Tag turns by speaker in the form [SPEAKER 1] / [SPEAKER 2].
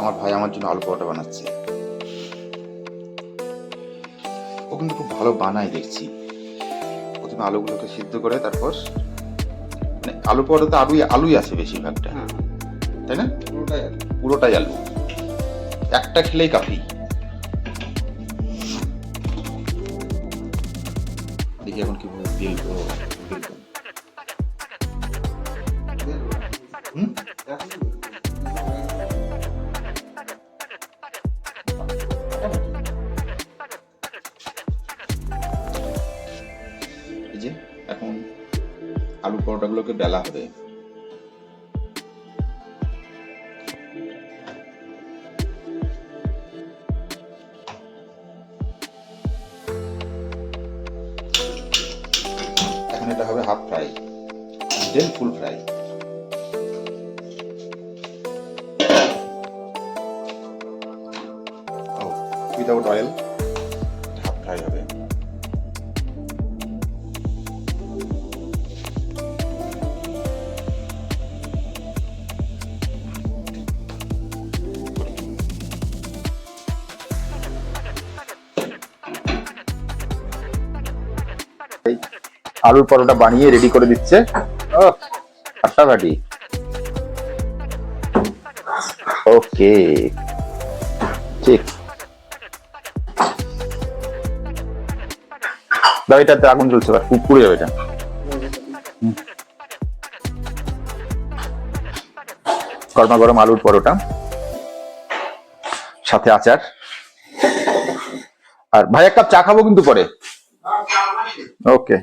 [SPEAKER 1] আমার ভাই আমার জন্য আলু পরোটা বানাচ্ছে। ও কিন্তু খুব ভালো বানায় দেখছি। প্রথমে আলুগুলোকে সিদ্ধ করে তারপর মানে আলু পরোটা তো আলুই আলুই আছে বেশিরভাগটা।
[SPEAKER 2] হ্যাঁ।
[SPEAKER 1] তাই না?
[SPEAKER 2] পুরোটাই
[SPEAKER 1] পুরোটাই আলু। একটা খেলেই কাফি দেখি এখন কীভাবে বেলবো। হুম? এই যে, এখন আলু পরোটাগুলোকে বেলা হবে। এখন এটা হবে half fry then full fry without oil half fry হবে। আলুর পরোটা বানিয়ে রেডি করে দিচ্ছে। ওকে ঠিক দাও এটাতে আগুন জ্বলছে, এবার খুব যাবে এটা। গরমা গরম আলুর পরোটা, সাথে আচার। আর ভাই, এক কাপ চা খাব কিন্তু পরে। ওকে